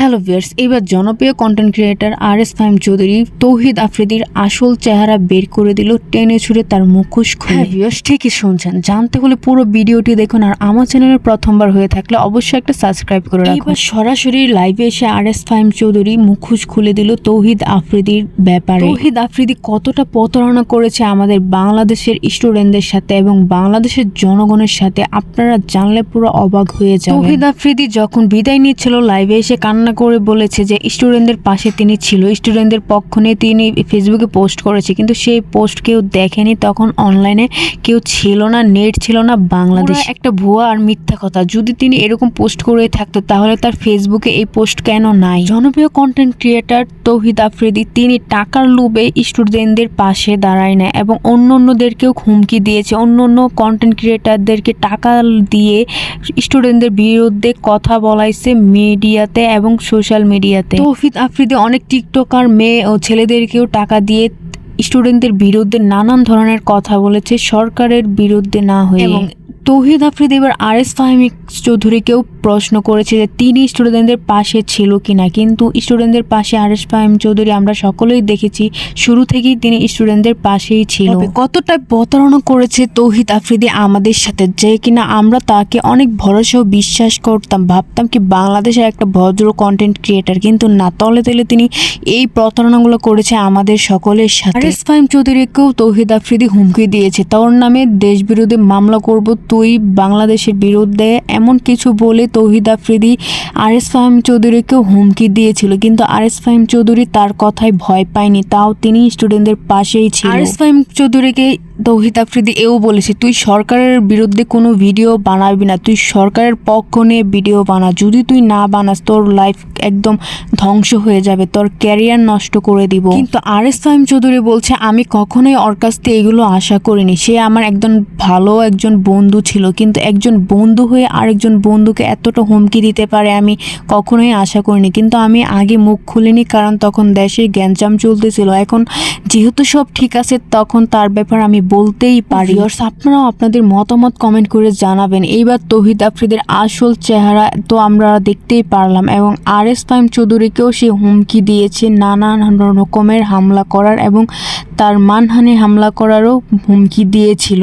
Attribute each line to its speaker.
Speaker 1: Hello viewers এবার জনপ্রিয় content creator R S Fahim Chowdhury Tawhid আফ্রিদির আসল চেহারা বের করে দিল টেনে ছুড়ে তার মুখোশ খুলে। ভিয়ার্স ঠিকই শুনছেন। জানতে হলে পুরো ভিডিওটি দেখুন আর আমার চ্যানেলে প্রথমবার হয়ে থাকলে অবশ্যই একটা সাবস্ক্রাইব করে রাখুন। এবার সরাসরি লাইভে এসে আর এস ফাহিম চৌধুরী মুখোশ খুলে দিল তৌহিদ আফ্রিদির ব্যাপারে। তৌহিদ আফ্রিদি কতটা প্রতারণা করেছে আমাদের বাংলাদেশের স্টুডেন্টদের সাথে এবং বাংলাদেশের জনগণের সাথে আপনারা জানলে পুরো অবাক হয়ে যাবেন। তৌহিদ আফ্রিদি যখন বিদায় নিচ্ছিল লাইভে এসে কান্না করে বলেছে যে স্টুডেন্টদের পাশে তিনি ছিল স্টুডেন্টদের পক্ষ নিয়ে তিনি ফেসবুকে পোস্ট করেছে কিন্তু সেই পোস্ট কেউ দেখেনি তখন অনলাইনে কেউ ছিল না নেট ছিল না বাংলাদেশ। একটা ভুয়া আর মিথ্যা কথা যদি তিনি এরকম পোস্ট করে থাকতো তাহলে তার ফেসবুকে এই পোস্ট কেন নাই? জনপ্রিয় কন্টেন্ট ক্রিয়েটার তৌহিদ আফ্রিদি তিনি টাকার লোভে স্টুডেন্টদের পাশে দাঁড়ায় না এবং অন্য অন্যদেরকেও হুমকি দিয়েছে। অন্য অন্য কন্টেন্ট ক্রিয়েটারদেরকে টাকা দিয়ে স্টুডেন্টদের বিরুদ্ধে কথা বলাইছে মিডিয়াতে এবং সোশ্যাল মিডিয়াতে। তৌহিদ আফ্রিদি অনেক টিকটকার মেয়ে ও ছেলেদেরকেও টাকা দিয়ে স্টুডেন্টদের বিরুদ্ধে নানান ধরনের কথা বলেছে সরকারের বিরুদ্ধে না হয়ে। এবং তৌহিদ আফ্রিদি এবার আর এস ফাহমিক চৌধুরীকেও প্রশ্ন করেছে যে তিনি স্টুডেন্টদের পাশে ছিল কি না কিন্তু স্টুডেন্টদের পাশে আর এস ফাহিম চৌধুরী আমরা সকলেই দেখেছি শুরু থেকেই তিনি স্টুডেন্টদের পাশেই ছিল। কতটা প্রতারণা করেছে তৌহিদ আফ্রিদি আমাদের সাথে? যে কিনা আমরা তাকে অনেক ভরসা ও বিশ্বাস করতাম ভাবতাম কি বাংলাদেশের একটা ভদ্র কন্টেন্ট ক্রিয়েটার কিন্তু না তলে তলে তিনি এই প্রতারণাগুলো করেছে আমাদের সকলের সাথে। আরেস ফাহিম চৌধুরীকেও তৌহিদ আফ্রিদি হুমকি দিয়েছে। তোর নামে দেশ বিরোধী মামলা করব তুই বাংলাদেশের বিরুদ্ধে এমন কিছু বলে তৌহিদ আফ্রিদি আর এস ফাহিম চৌধুরীকেও হুমকি দিয়েছিল, কিন্তু আর এস ফাহিম চৌধুরী তার কথায় ভয় পায়নি, তাও তিনি স্টুডেন্টদের পাশেই ছিল। আর এস ফাহিম চৌধুরীকে তৌহিদ আফ্রিদি, এও বলেছে, তুই সরকারের বিরুদ্ধে কোনো ভিডিও বানাবি না, তুই সরকারের পক্ষ নিয়ে ভিডিও বানা। যদি তুই না বানাস, তোর লাইফ একদম ধ্বংস হয়ে যাবে, তোর ক্যারিয়ার নষ্ট করে দিব। কিন্তু আর এস ফাহিম চৌধুরী বলছে, আমি কখনোই ওর কাছ থেকে এগুলো আশা করিনি। সে আমার একজন ভালো একজন বন্ধু ছিল, কিন্তু একজন বন্ধু হয়ে আরেকজন বন্ধুকে এতটা হুমকি দিতে পারে আমি কখনোই আশা করিনি। কিন্তু আমি আগে মুখ খুলিনি, কারণ তখন দেশে গ্যাঞ্জাম চলতেছিল। এখন যেহেতু সব ঠিক আছে তখন তার ব্যাপার আমি বলতেই পারি। আর আপনারাও আপনাদের মতামত কমেন্ট করে জানাবেন। এইবার তহিদ আফ্রিদের আসল চেহারা তো আমরা দেখতেই পারলাম এবং আর এস তাইম চৌধুরীকেও সে হুমকি দিয়েছে নানান রকমের হামলা করার এবং তার মানহানি হামলা করারও হুমকি দিয়েছিল।